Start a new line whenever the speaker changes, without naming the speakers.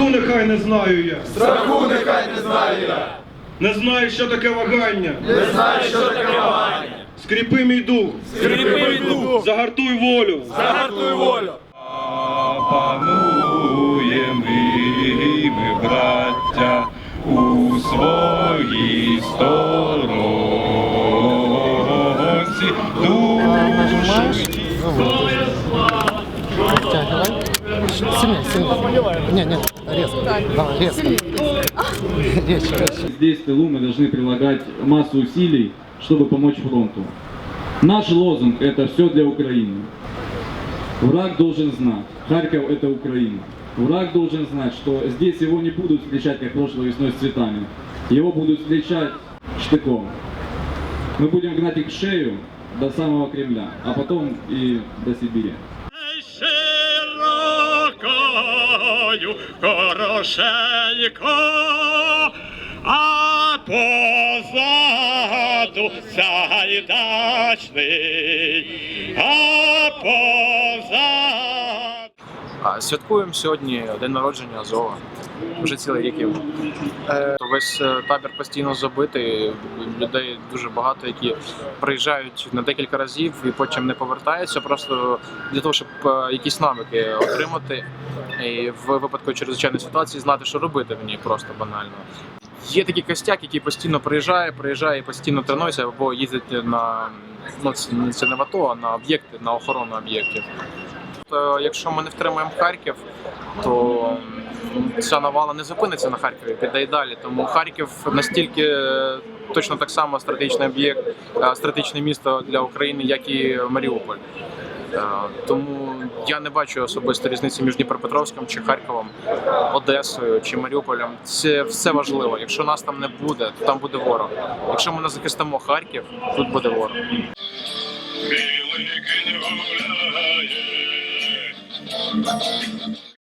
Страху нехай не знаю я.
Страху нехай не знаю я,
Не знаю, що таке вагання.
не знаю, що таке вагання.
Скріпи мій дух.
Скріпи мій дух,
Загартуй волю.
загартуй волю.
Пануєм і ми, браття, у своїй сторонці душу.
Сильнее, сильнее. Не, не, резко. Давай, резко. Резче, резче.
Здесь, в тылу, мы должны прилагать массу усилий, чтобы помочь фронту. Наш лозунг – это все для Украины. Враг должен знать, Харьков – это Украина. Враг должен знать, что здесь его не будут встречать, как прошлой весной, с цветами. Его будут встречать штыком. Мы будем гнать их в шею до самого Кремля, а потом и до Сибири.
Хорошенько, а позаду сайдачний, а позаду.
Святкуємо сьогодні день народження Азова. Вже цілий рік йому. Е, Весь е, табір постійно забитий. Людей дуже багато, які приїжджають на декілька разів і потім не повертаються, просто для того, щоб е, якісь навики отримати. І в випадку чрезвичайної ситуації знати, що робити в ній просто банально. Є такий костяк, який постійно приїжджає, приїжджає і постійно тренується або їздить на ну, це, не в АТО, а на об'єкти, на охорону об'єктів. То, якщо ми не втримаємо Харків, то ця навала не зупиниться на Харкові, піде й далі. Тому Харків настільки точно так само стратегічний об'єкт, е, стратегічне місто для України, як і Маріуполь. Е, Тому я не бачу особисто різниці між Дніпропетровським чи Харковом, Одесою чи Маріуполем. Це все важливо. Якщо нас там не буде, то там буде ворог. Якщо ми не захистимо Харків, тут буде ворог.
Thank гуляє,